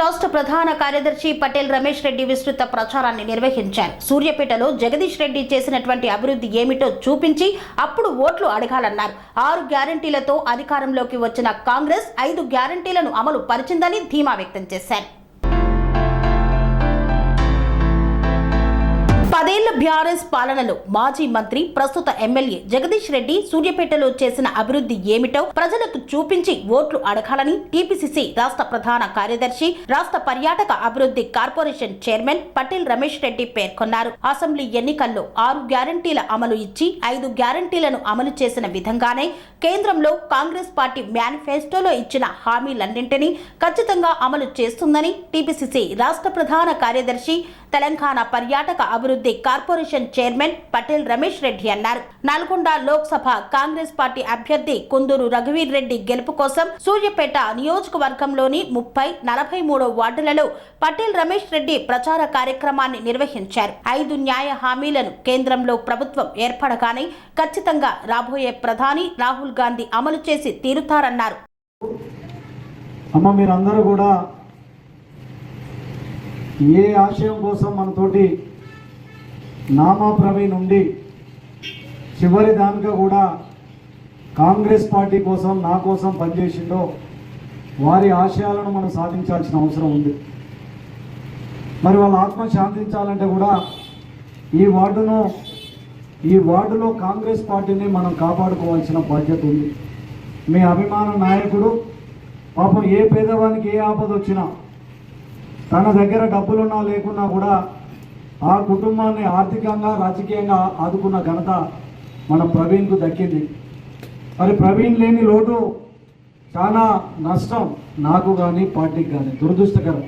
రాష్ట్ర ప్రధాన కార్యదర్శి పటేల్ రమేష్ రెడ్డి విస్తృత ప్రచారాన్ని నిర్వహించారు. సూర్యపేటలో జగదీష్ రెడ్డి చేసినటువంటి అభివృద్ధి ఏమిటో చూపించి అప్పుడు ఓట్లు అడగాలన్నారు. ఆరు గ్యారంటీలతో అధికారంలోకి వచ్చిన కాంగ్రెస్ ఐదు గ్యారంటీలను అమలు పరిచిందని ధీమా వ్యక్తం చేశారు. పదేళ్ళ బీఆర్ఎస్ పాలనలో మాజీ మంత్రి ప్రస్తుత ఎమ్మెల్యే జగదీష్ రెడ్డి సూర్యాపేటలో చేసిన అభివృద్ధి ఏమిటో ప్రజలకు చూపించి ఓట్లు అడగాలని టీపీసీసీ రాష్ట్ర ప్రధాన కార్యదర్శి రాష్ట్ర పర్యాటక అభివృద్ధి కార్పొరేషన్ చైర్మన్ పటేల్ రమేష్ రెడ్డి పేర్కొన్నారు. అసెంబ్లీ ఎన్నికల్లో ఆరు గ్యారంటీల అమలు ఇచ్చి ఐదు గ్యారంటీలను అమలు చేసిన విధంగానే కేంద్రంలో కాంగ్రెస్ పార్టీ మేనిఫెస్టోలో ఇచ్చిన హామీలన్నింటినీ ఖచ్చితంగా అమలు చేస్తుందని టీపీసీసీ రాష్ట్ర ప్రధాన కార్యదర్శి తెలంగాణ పర్యాటక అభివృద్ధి కార్పొరేషన్ చైర్మన్ పటేల్ రమేష్ రెడ్డి అన్నారు. నల్గొండ లోక్సభ కాంగ్రెస్ పార్టీ అభ్యర్థి కుందూరు రఘువీర్ రెడ్డి గెలుపు కోసం సూర్యపేట నియోజకవర్గంలోని ముప్పై నలభై మూడో వార్డులలో పటేల్ రమేష్ రెడ్డి ప్రచార కార్యక్రమాన్ని నిర్వహించారు. ఐదు న్యాయ హామీలను కేంద్రంలో ప్రభుత్వం ఏర్పడగానే ఖచ్చితంగా రాబోయే ప్రధాని రాహుల్ గాంధీ అమలు చేసి తీరుతారన్నారు. అమ్మ మీరందరూ కూడా ఏ ఆశయం కోసం మనతోటి నామా నుండి చివరి దానిగా కూడా కాంగ్రెస్ పార్టీ కోసం నా కోసం పనిచేసిండో వారి ఆశయాలను మనం సాధించాల్సిన అవసరం ఉంది. మరి వాళ్ళ ఆత్మ శాంతించాలంటే కూడా ఈ వార్డును ఈ వార్డులో కాంగ్రెస్ పార్టీని మనం కాపాడుకోవాల్సిన బాధ్యత ఉంది. మీ అభిమాన నాయకుడు పాపం ఏ పేదవానికి ఏ ఆపద వచ్చినా తన దగ్గర డబ్బులున్నా లేకున్నా కూడా ఆ కుటుంబాన్ని ఆర్థికంగా రాజకీయంగా ఆదుకున్న ఘనత మన ప్రవీణ్కు దక్కింది. మరి ప్రవీణ్ లేని లోటు చాలా నష్టం నాకు కానీ పార్టీకి కానీ దురదృష్టకరం.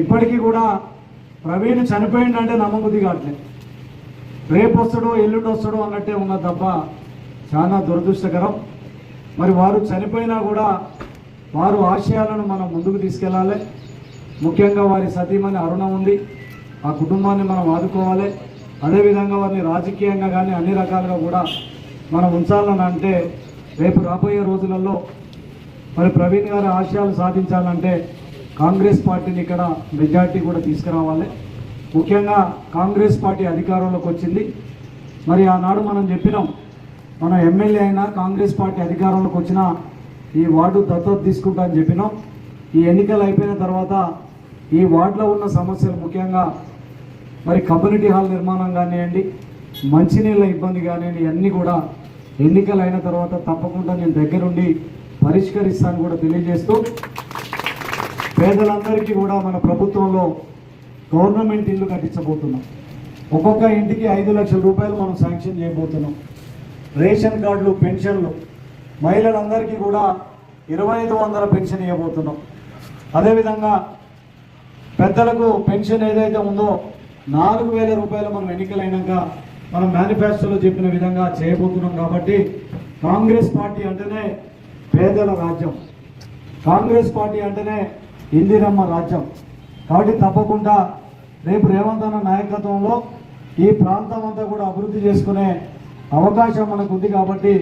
ఇప్పటికీ కూడా ప్రవీణ్ చనిపోయిందంటే నమ్మబుద్ధి కావట్లేదు. రేపు వస్తాడో ఎల్లుండి వస్తాడో అన్నట్టే ఉన్న తప్ప చాలా దురదృష్టకరం. మరి వారు చనిపోయినా కూడా వారు ఆశయాలను మనం ముందుకు తీసుకెళ్ళాలి. ముఖ్యంగా వారి సతీమణి అరుణ ఉంది. ఆ కుటుంబాన్ని మనం ఆదుకోవాలి. అదేవిధంగా వారిని రాజకీయంగా కానీ అన్ని రకాలుగా కూడా మనం ఉంచాలని అంటే రేపు రాబోయే రోజులలో మరి ప్రవీణ్ గారి ఆశయాలు సాధించాలంటే కాంగ్రెస్ పార్టీని ఇక్కడ మెజార్టీ కూడా తీసుకురావాలి. ముఖ్యంగా కాంగ్రెస్ పార్టీ అధికారంలోకి వచ్చింది. మరి ఆనాడు మనం చెప్పినాం మన ఎమ్మెల్యే అయినా కాంగ్రెస్ పార్టీ అధికారంలోకి వచ్చినా ఈ వార్డు దత్తత తీసుకుంటా అని చెప్పినాం. ఈ ఎన్నికలు అయిపోయిన తర్వాత ఈ వార్డులో ఉన్న సమస్యలు ముఖ్యంగా మరి కమ్యూనిటీ హాల్ నిర్మాణం కానివ్వండి మంచినీళ్ళ ఇబ్బంది కానివ్వండి అన్నీ కూడా ఎన్నికలు అయిన తర్వాత తప్పకుండా నేను దగ్గరుండి పరిష్కరిస్తాను కూడా తెలియజేస్తూ పేదలందరికీ కూడా మన ప్రభుత్వంలో గవర్నమెంట్ ఇల్లు కట్టించబోతున్నాం. ఒక్కొక్క ఇంటికి ఐదు లక్షల రూపాయలు మనం శాంక్షన్ చేయబోతున్నాం. రేషన్ కార్డులు పెన్షన్లు మహిళలందరికీ కూడా ఇరవై ఐదు వందల పెన్షన్ ఇవ్వబోతున్నాం. అదేవిధంగా పెద్దలకు పెన్షన్ ఏదైతే ఉందో నాలుగు వేల రూపాయలు మనం ఎన్నికలైనాక మనం మేనిఫెస్టోలో చెప్పిన విధంగా చేయబోతున్నాం కాబట్టి కాంగ్రెస్ పార్టీ అంటేనే పేదల రాజ్యం. కాంగ్రెస్ పార్టీ అంటేనే ఇందిరమ్మ రాజ్యం. కాబట్టి తప్పకుండా రేపు రేవంత్ అన్న నాయకత్వంలో ఈ ప్రాంతం అంతా కూడా అభివృద్ధి చేసుకునే అవకాశం మనకు ఉంది కాబట్టి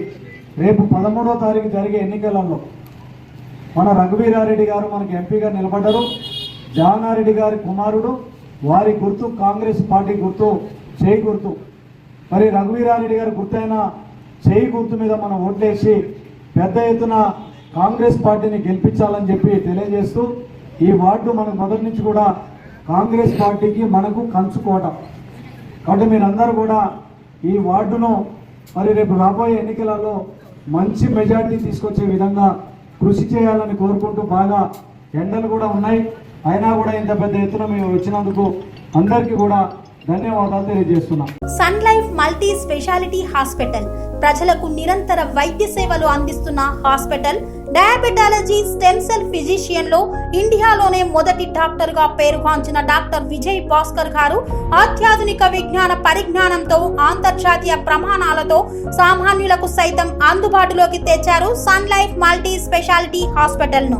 రేపు పదమూడో తారీఖు జరిగే ఎన్నికలలో మన రఘువీరారెడ్డి గారు మనకి ఎంపీగా నిలబడ్డారు. జానారెడ్డి గారి కుమారుడు వారి గుర్తు కాంగ్రెస్ పార్టీ గుర్తు చేయి గుర్తు. మరి రఘువీరారెడ్డి గారి గుర్తైన చేయి గుర్తు మీద మనం ఓట్లేసి పెద్ద ఎత్తున కాంగ్రెస్ పార్టీని గెలిపించాలని చెప్పి తెలియజేస్తూ ఈ వార్డు మనకు మొదటి నుంచి కూడా కాంగ్రెస్ పార్టీకి మనకు కంచుకోవటం కాబట్టి మీరందరూ కూడా ఈ వార్డును మరి రేపు రాబోయే ఎన్నికలలో మంచి మెజార్టీ తీసుకొచ్చే విధంగా కృషి చేయాలని కోరుకుంటూ బాగా ఎండలు కూడా ఉన్నాయి. అయినా కూడా ఇంత పెద్ద ఎత్తున మేము వచ్చినందుకు అందరికీ కూడా ధన్యవాదాలు తెలియజేస్తున్నాం. Sun Life multi speciality hospital ప్రజలకు నిరంతర వైద్య సేవలు అందిస్తున్న హాస్పిటల్ డయాబెటాలజీ స్టెమ్ సెల్ ఫిజిషియన్లో ఇండియాలోనే మొదటి డాక్టర్గా పేరుగాంచిన డాక్టర్ విజయ్ భాస్కర్ గారు అత్యాధునిక విజ్ఞాన పరిజ్ఞానంతో అంతర్జాతీయ ప్రమాణాలతో సామాన్యులకు సైతం అందుబాటులోకి తెచ్చారు సన్ లైఫ్ మల్టీ స్పెషాలిటీ హాస్పిటల్ను